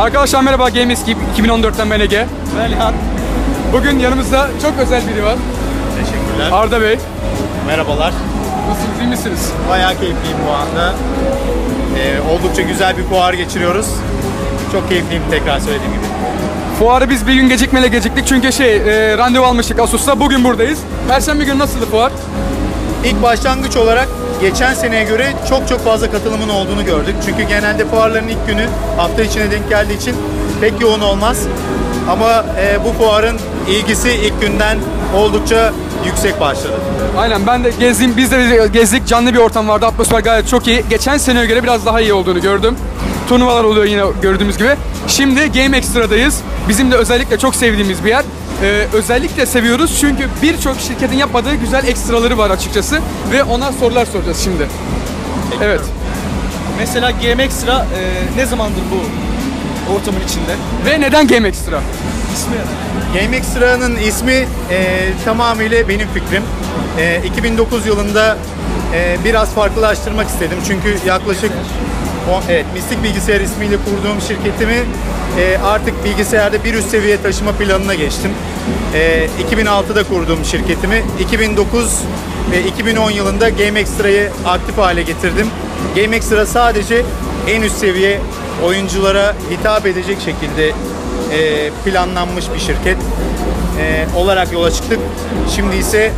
Arkadaşlar merhaba Games 2014'ten ben Ege. Ben İlhan. Bugün yanımızda çok özel biri var. Teşekkürler. Arda Bey. Merhabalar. Nasılsınız iyi misiniz? Bayağı keyifliyim bu anda. Ee, oldukça güzel bir fuar geçiriyoruz. Çok keyifliyim tekrar söylediğim gibi. Fuarı biz bir gün gecikmeyle geciktik çünkü şey e, randevu almıştık Asus'ta. Bugün buradayız. Perşembe günü nasıldı fuar? İlk başlangıç olarak geçen seneye göre çok çok fazla katılımın olduğunu gördük. Çünkü genelde fuarların ilk günü hafta içine denk geldiği için pek yoğun olmaz. Ama e, bu fuarın ilgisi ilk günden oldukça yüksek başladı. Aynen ben de gezdim, biz de gezdik. Canlı bir ortam vardı. Atmosfer gayet çok iyi. Geçen seneye göre biraz daha iyi olduğunu gördüm. Turnuvalar oluyor yine gördüğümüz gibi. Şimdi Game Extra'dayız. Bizim de özellikle çok sevdiğimiz bir yer. Ee, özellikle seviyoruz çünkü birçok şirketin yapmadığı güzel ekstraları var açıkçası. Ve ona sorular soracağız şimdi. Evet. Mesela GM Extra e, ne zamandır bu ortamın içinde? Ve neden Game Extra? İsmi Game Extra'nın ismi e, tamamıyla benim fikrim. E, 2009 yılında e, biraz farklılaştırmak istedim. Çünkü yaklaşık evet, Mistik Bilgisayar ismiyle kurduğum şirketimi e, artık bilgisayarda bir üst seviye taşıma planına geçtim. E, 2006'da kurduğum şirketimi 2009 ve 2010 yılında Game Extra'yı aktif hale getirdim. Game Extra sadece en üst seviye oyunculara hitap edecek şekilde e, planlanmış bir şirket e, olarak yola çıktık. Şimdi ise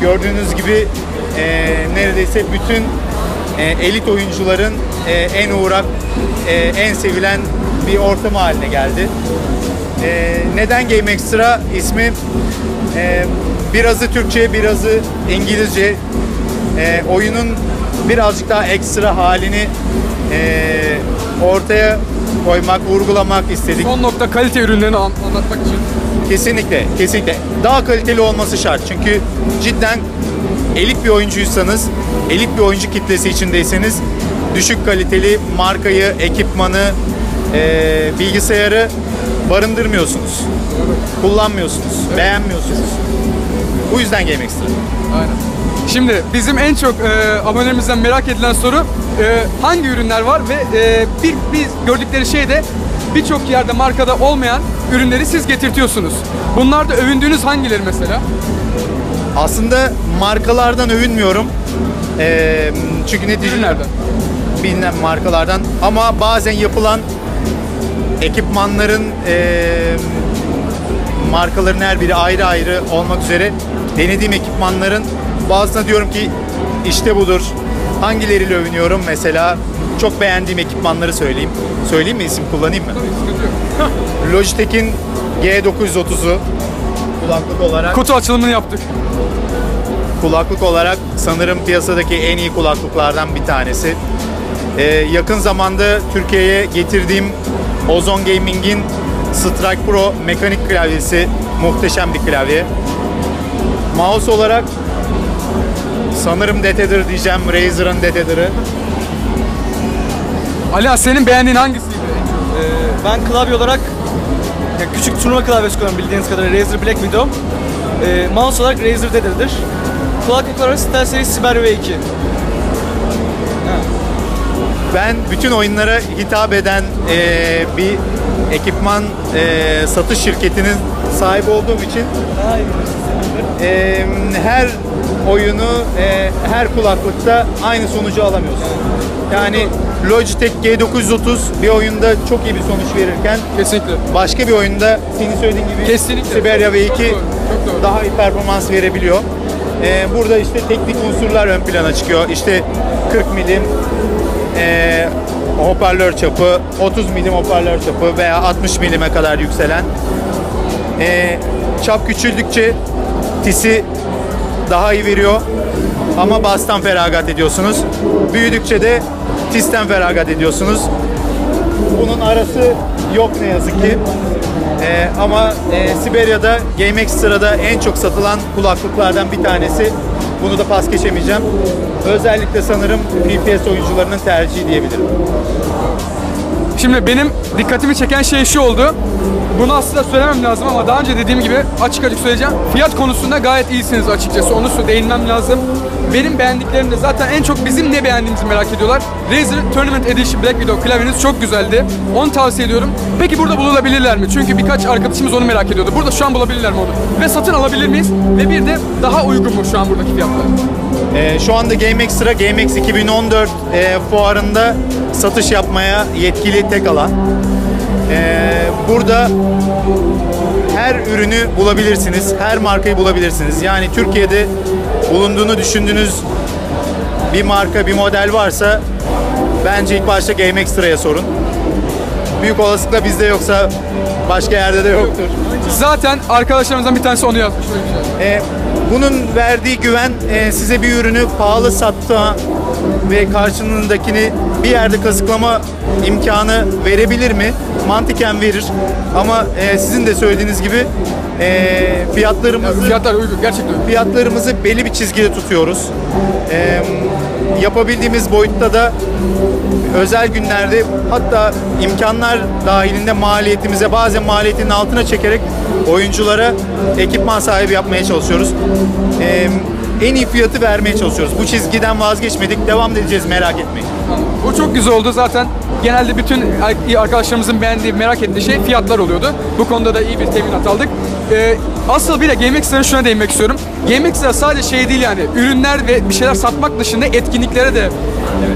gördüğünüz gibi e, neredeyse bütün e, elit oyuncuların e, en uğrak, e, en sevilen bir ortam haline geldi. E, neden Game Extra ismi? E, birazı Türkçe, birazı İngilizce. E, oyunun birazcık daha ekstra halini e, ortaya koymak, vurgulamak istedik. Son nokta kalite ürünlerini an- anlatmak için. Kesinlikle, kesinlikle. Daha kaliteli olması şart. Çünkü cidden elit bir oyuncuysanız, elit bir oyuncu kitlesi içindeyseniz düşük kaliteli markayı, ekipmanı, eee, bilgisayarı barındırmıyorsunuz. Kullanmıyorsunuz, beğenmiyorsunuz. Bu yüzden Game Extra. Aynen. Şimdi bizim en çok e, abonelerimizden merak edilen soru e, hangi ürünler var ve e, bir biz gördükleri şey de birçok yerde markada olmayan ürünleri siz getirtiyorsunuz. Bunlarda övündüğünüz hangileri mesela? Aslında markalardan övünmüyorum. Eee, çünkü neticede Ürünlerden. Bilinen markalardan ama bazen yapılan ekipmanların eee markaların her biri ayrı ayrı olmak üzere denediğim ekipmanların bazısına diyorum ki işte budur. Hangileriyle övünüyorum mesela çok beğendiğim ekipmanları söyleyeyim. Söyleyeyim mi isim kullanayım mı? Logitech'in G930'u kulaklık olarak Kutu açılımını yaptık. kulaklık olarak sanırım piyasadaki en iyi kulaklıklardan bir tanesi. Ee, yakın zamanda Türkiye'ye getirdiğim Ozon Gaming'in Strike Pro mekanik klavyesi muhteşem bir klavye. Mouse olarak sanırım Detheder diyeceğim. Razer'ın Dether'ı. Ali senin beğendiğin hangisiydi? E, ben klavye olarak ya küçük turnuva klavyesi kullanıyorum bildiğiniz kadarıyla Razer Black Widow. E, mouse olarak Razer Deader'dır. Kulaklık olarak Stel serisi Siber V2. Ben bütün oyunlara hitap eden eee, bir ekipman eee, satış şirketinin sahibi olduğum için. Eee, her oyunu eee, her kulaklıkta aynı sonucu alamıyorsun. Yani Logitech G930 bir oyunda çok iyi bir sonuç verirken Kesinlikle. başka bir oyunda senin söylediğin gibi Kesinlikle. Siberia V2 Çok doğru, çok doğru. daha iyi performans verebiliyor. Eee, burada işte teknik unsurlar ön plana çıkıyor. İşte 40 milim eee, hoparlör çapı, 30 milim hoparlör çapı veya 60 milime kadar yükselen ee, çap küçüldükçe tisi daha iyi veriyor ama bastan feragat ediyorsunuz. Büyüdükçe de tisten feragat ediyorsunuz. Bunun arası yok ne yazık ki. Ee, ama e, Siberya'da Game Extra'da en çok satılan kulaklıklardan bir tanesi. Bunu da pas geçemeyeceğim. Özellikle sanırım FPS oyuncularının tercihi diyebilirim. Şimdi benim dikkatimi çeken şey şu oldu. Bunu aslında söylemem lazım ama daha önce dediğim gibi açık açık söyleyeceğim. Fiyat konusunda gayet iyisiniz açıkçası. Onu değinmem lazım. Benim beğendiklerim de zaten en çok bizim ne beğendiğimizi merak ediyorlar. Razer Tournament Edition Black Widow klavyeniz çok güzeldi. Onu tavsiye ediyorum. Peki burada bulunabilirler mi? Çünkü birkaç arkadaşımız onu merak ediyordu. Burada şu an bulabilirler mi onu? Ve satın alabilir miyiz? Ve bir de daha uygun mu şu an buradaki fiyatlar? Ee, şu anda GameXtra GameX 2014 e, fuarında satış yapmaya yetkili tek alan. Ee, burada her ürünü bulabilirsiniz, her markayı bulabilirsiniz. Yani Türkiye'de bulunduğunu düşündüğünüz bir marka, bir model varsa bence ilk başta GameXtra'ya sorun. Büyük olasılıkla bizde yoksa başka yerde de yoktur. Zaten arkadaşlarımızdan bir tanesi onu yazmış. Öyle bir şey. E, bunun verdiği güven e, size bir ürünü pahalı satma ve karşılığındakini bir yerde kazıklama imkanı verebilir mi? Mantıken verir. Ama e, sizin de söylediğiniz gibi e, fiyatlarımızı Fiyatlar uygun. Gerçekten uygun. fiyatlarımızı belli bir çizgide tutuyoruz. Ee, yapabildiğimiz boyutta da özel günlerde hatta imkanlar dahilinde maliyetimize bazen maliyetinin altına çekerek oyunculara ekipman sahibi yapmaya çalışıyoruz. Ee, en iyi fiyatı vermeye çalışıyoruz. Bu çizgiden vazgeçmedik. Devam edeceğiz merak etmeyin. Bu çok güzel oldu zaten. Genelde bütün arkadaşlarımızın beğendiği, merak ettiği şey fiyatlar oluyordu. Bu konuda da iyi bir teminat aldık. Ee, asıl bir de GameX'lere şuna değinmek istiyorum. GameX'ler sadece şey değil yani ürünler ve bir şeyler satmak dışında etkinliklere de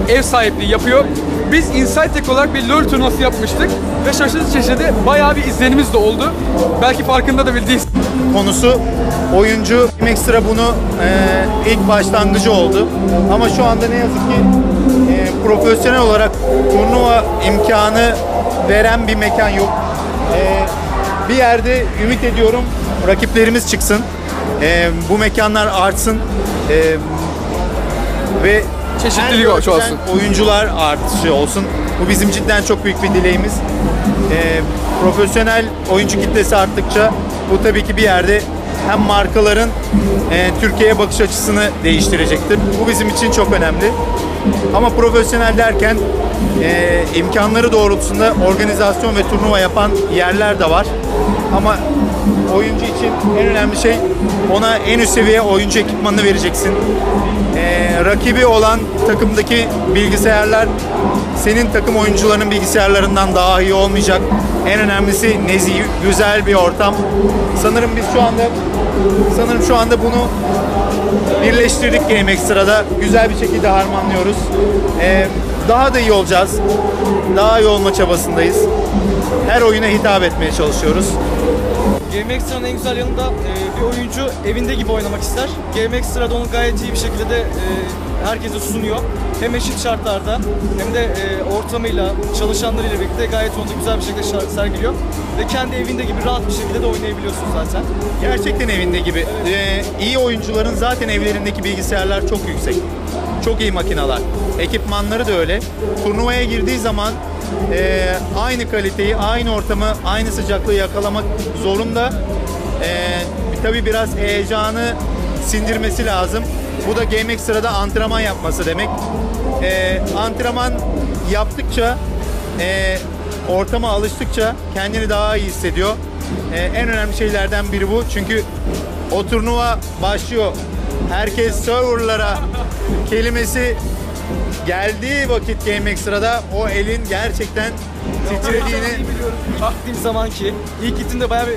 ev sahipliği yapıyor. Biz Insight Tech olarak bir LoL turnuvası yapmıştık ve şaşırtıcı şaşırdı bayağı bir izlenimiz de oldu. Belki farkında da bildiğiniz. konusu oyuncu ekstra bunu e, ilk başlangıcı oldu. Ama şu anda ne yazık ki profesyonel olarak turnuva imkanı veren bir mekan yok. E, bir yerde ümit ediyorum rakiplerimiz çıksın. E, bu mekanlar artsın. E, ve Çeşitlilik çoğalsın. oyuncular artışı olsun. Bu bizim cidden çok büyük bir dileğimiz. Ee, profesyonel oyuncu kitlesi arttıkça bu tabii ki bir yerde hem markaların e, Türkiye'ye bakış açısını değiştirecektir. Bu bizim için çok önemli. Ama profesyonel derken e, imkanları doğrultusunda organizasyon ve turnuva yapan yerler de var. Ama oyuncu için en önemli şey ona en üst seviye oyuncu ekipmanını vereceksin. Ee, rakibi olan takımdaki bilgisayarlar senin takım oyuncularının bilgisayarlarından daha iyi olmayacak. En önemlisi nezih, güzel bir ortam. Sanırım biz şu anda sanırım şu anda bunu birleştirdik Game Extra'da. Güzel bir şekilde harmanlıyoruz. Ee, daha da iyi olacağız. Daha iyi olma çabasındayız. Her oyuna hitap etmeye çalışıyoruz. Game Extra'nın en güzel yanı da e, bir oyuncu evinde gibi oynamak ister. Game Extra da onu gayet iyi bir şekilde de e, herkese sunuyor. Hem eşit şartlarda hem de e, ortamıyla, çalışanlarıyla birlikte gayet onu güzel bir şekilde şar- sergiliyor. Ve kendi evinde gibi rahat bir şekilde de oynayabiliyorsun zaten. Gerçekten evinde gibi. Ee, iyi oyuncuların zaten evlerindeki bilgisayarlar çok yüksek. Çok iyi makineler. Ekipmanları da öyle. Turnuvaya girdiği zaman e, aynı kaliteyi, aynı ortamı, aynı sıcaklığı yakalamak zorunda. E, tabii biraz heyecanı sindirmesi lazım. Bu da Game Extra'da antrenman yapması demek. E, antrenman yaptıkça e, ortama alıştıkça kendini daha iyi hissediyor. Ee, en önemli şeylerden biri bu. Çünkü o turnuva başlıyor. Herkes serverlara kelimesi geldiği vakit Game Extra'da o elin gerçekten titrediğini. Gittiğim zaman ki ilk gittiğimde bayağı bir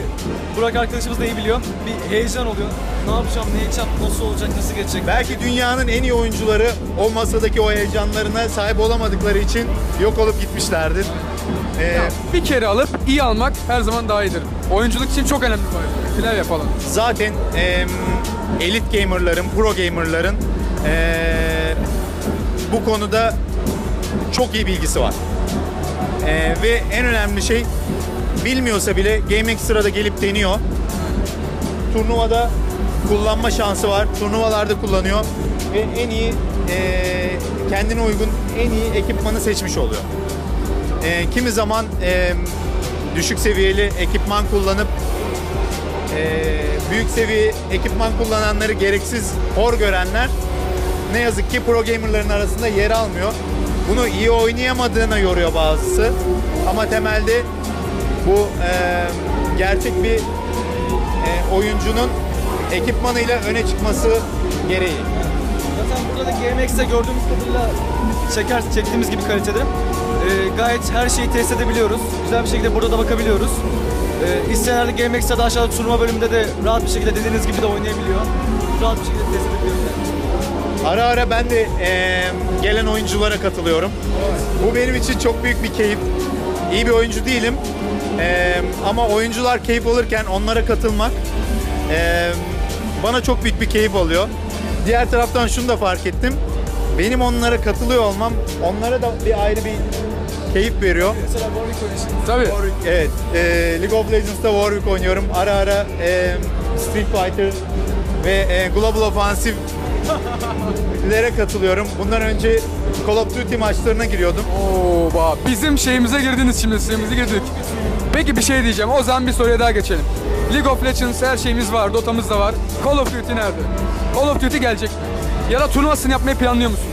Burak arkadaşımız da iyi biliyor. Bir heyecan oluyor. Ne yapacağım, ne edeceğim, nasıl olacak, nasıl geçecek? belki dünyanın en iyi oyuncuları o masadaki o heyecanlarına sahip olamadıkları için yok olup gitmişlerdir. Ee, Bir kere alıp iyi almak her zaman daha iyidir. Oyunculuk için çok önemli bu. Klavye falan. zaten em, elit gamerların, pro gamerların eee, bu konuda çok iyi bilgisi var. Eee, ve en önemli şey bilmiyorsa bile Game Extra'da gelip deniyor. Turnuvada kullanma şansı var. Turnuvalarda kullanıyor ve en iyi eee, kendine uygun en iyi ekipmanı seçmiş oluyor. Eee, kimi zaman em, düşük seviyeli ekipman kullanıp ee, büyük seviye ekipman kullananları gereksiz hor görenler ne yazık ki pro gamerların arasında yer almıyor. Bunu iyi oynayamadığına yoruyor bazısı. Ama temelde Bu e, gerçek bir e, oyuncunun ekipmanıyla öne çıkması gereği. Zaten burada da GMX'te gördüğümüz kadarıyla çeker, çektiğimiz gibi kalitede. Ee, gayet her şeyi test edebiliyoruz. Güzel bir şekilde burada da bakabiliyoruz. Ee, isteyenler de GMX'te de aşağıda turnuva bölümünde de rahat bir şekilde dediğiniz gibi de oynayabiliyor. Rahat bir şekilde. Ara ara ben de e, gelen oyunculara katılıyorum. Bu benim için çok büyük bir keyif. İyi bir oyuncu değilim. E, ama oyuncular keyif alırken onlara katılmak e, bana çok büyük bir keyif oluyor. Diğer taraftan şunu da fark ettim. Benim onlara katılıyor olmam onlara da bir ayrı bir keyif veriyor. Mesela Warwick oynayışı. Tabii. Warwick, evet. E, League of Legends'ta Warwick oynuyorum. Ara ara e, Street Fighter ve e, Global Offensive lere katılıyorum. Bundan önce Call of Duty maçlarına giriyordum. Oo, bak. Bizim şeyimize girdiniz şimdi, suyumuza girdik. Peki bir şey diyeceğim. O zaman bir soruya daha geçelim. League of Legends her şeyimiz var, Dota'mız da var. Call of Duty nerede? Call of Duty gelecek mi? Ya da turnuvasını yapmayı planlıyor musun?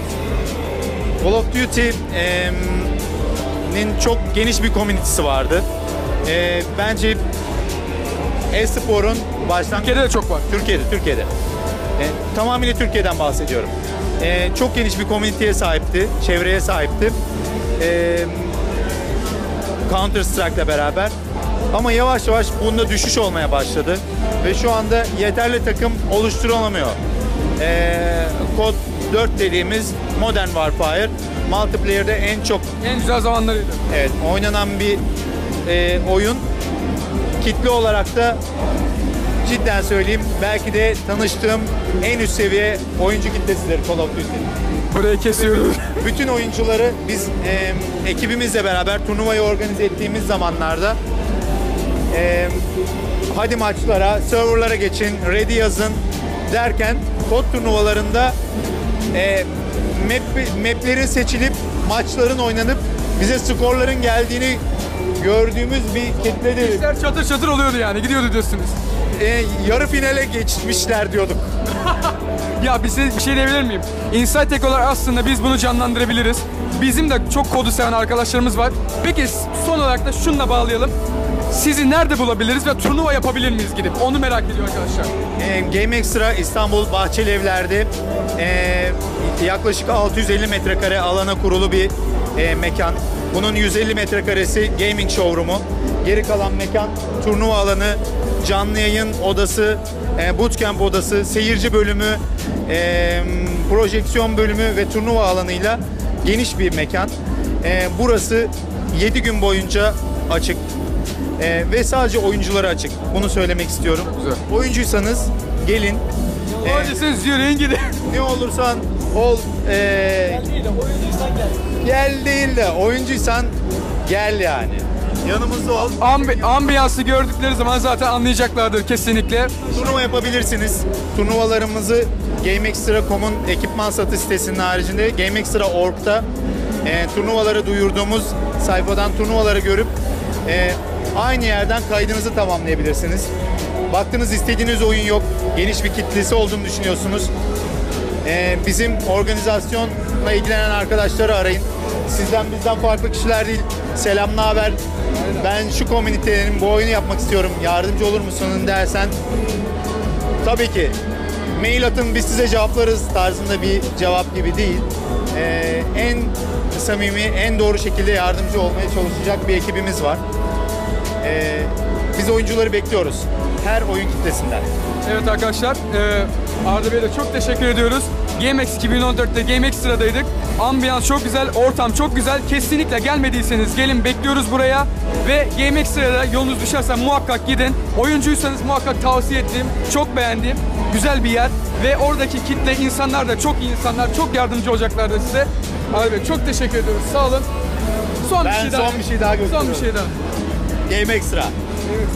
Call of Duty'nin çok geniş bir komünitesi vardı. E, bence e-sporun başlangıcı Türkiye'de de çok var. Türkiye'de, Türkiye'de. E, tamamıyla Türkiye'den bahsediyorum. E, çok geniş bir komüniteye sahipti, çevreye sahipti. E, Counter Strike'la beraber. Ama yavaş yavaş bunda düşüş olmaya başladı. Ve şu anda yeterli takım oluşturulamıyor. E, Kod 4 dediğimiz Modern Warfare multiplayer'de en çok En güzel zamanlarıydı. Evet, oynanan bir e, oyun. Kitle olarak da cidden söyleyeyim belki de tanıştığım en üst seviye oyuncu kitlesidir Call of Duty. Burayı kesiyoruz. Bütün oyuncuları biz e, ekibimizle beraber turnuvayı organize ettiğimiz zamanlarda e, hadi maçlara, serverlara geçin, ready yazın derken kod turnuvalarında e, map, maplerin seçilip maçların oynanıp bize skorların geldiğini gördüğümüz bir kitledir. İşler çatır çatır oluyordu yani. Gidiyordu diyorsunuz. E, yarı finale geçmişler diyorduk. Ya bir şey, bir şey diyebilir miyim? Inside Tech olarak aslında biz bunu canlandırabiliriz. Bizim de çok kodu seven arkadaşlarımız var. Peki son olarak da şununla bağlayalım. Sizi nerede bulabiliriz ve turnuva yapabilir miyiz gidip? Onu merak ediyor arkadaşlar. E, Game Extra İstanbul Bahçeli Evler'de e, yaklaşık 650 metrekare alana kurulu bir e, mekan. Bunun 150 metrekaresi gaming showroom'u. Geri kalan mekan turnuva alanı, canlı yayın odası, e, bootcamp odası, seyirci bölümü, e, projeksiyon bölümü ve turnuva alanıyla geniş bir mekan. E, burası 7 gün boyunca açık. E, ve sadece oyunculara açık. Bunu söylemek istiyorum. Güzel. Oyuncuysanız gelin. E, Hadi siz yürüyün gidin. ne olursan ol. e, Değil de oyuncuysan gel. gel değil de oyuncuysan gel yani. Yanımızda ol. Ambi, ambiyansı gördükleri zaman zaten anlayacaklardır kesinlikle. Turnuva yapabilirsiniz. Turnuvalarımızı GameExtra.com'un ekipman satış sitesinin haricinde GameExtra.org'da e, turnuvaları duyurduğumuz sayfadan turnuvaları görüp e, aynı yerden kaydınızı tamamlayabilirsiniz. Baktınız istediğiniz oyun yok, geniş bir kitlesi olduğunu düşünüyorsunuz. E, bizim organizasyonla ilgilenen arkadaşları arayın. Sizden bizden farklı kişiler değil. Selam, ne haber? Ben şu komünitenin bu oyunu yapmak istiyorum. Yardımcı olur musun dersen Tabii ki. Mail atın biz size cevaplarız tarzında bir cevap gibi değil. Ee, en samimi, en doğru şekilde yardımcı olmaya çalışacak bir ekibimiz var. Ee, biz oyuncuları bekliyoruz. Her oyun kitlesinden. Evet arkadaşlar, e, Arda Bey'e çok teşekkür ediyoruz. GameX 2014'te GameX sıradaydık. Ambiyans çok güzel, ortam çok güzel. Kesinlikle gelmediyseniz gelin bekliyoruz buraya. Ve GameX sırada yolunuz düşerse muhakkak gidin. Oyuncuysanız muhakkak tavsiye ettiğim, çok beğendiğim güzel bir yer. Ve oradaki kitle insanlar da çok iyi insanlar, çok yardımcı olacaklardır size. Bey çok teşekkür ediyoruz, sağ olun. Son Ben bir şey daha. son bir şey daha Son bir gösteriyorum. şey daha. Game Extra. Evet.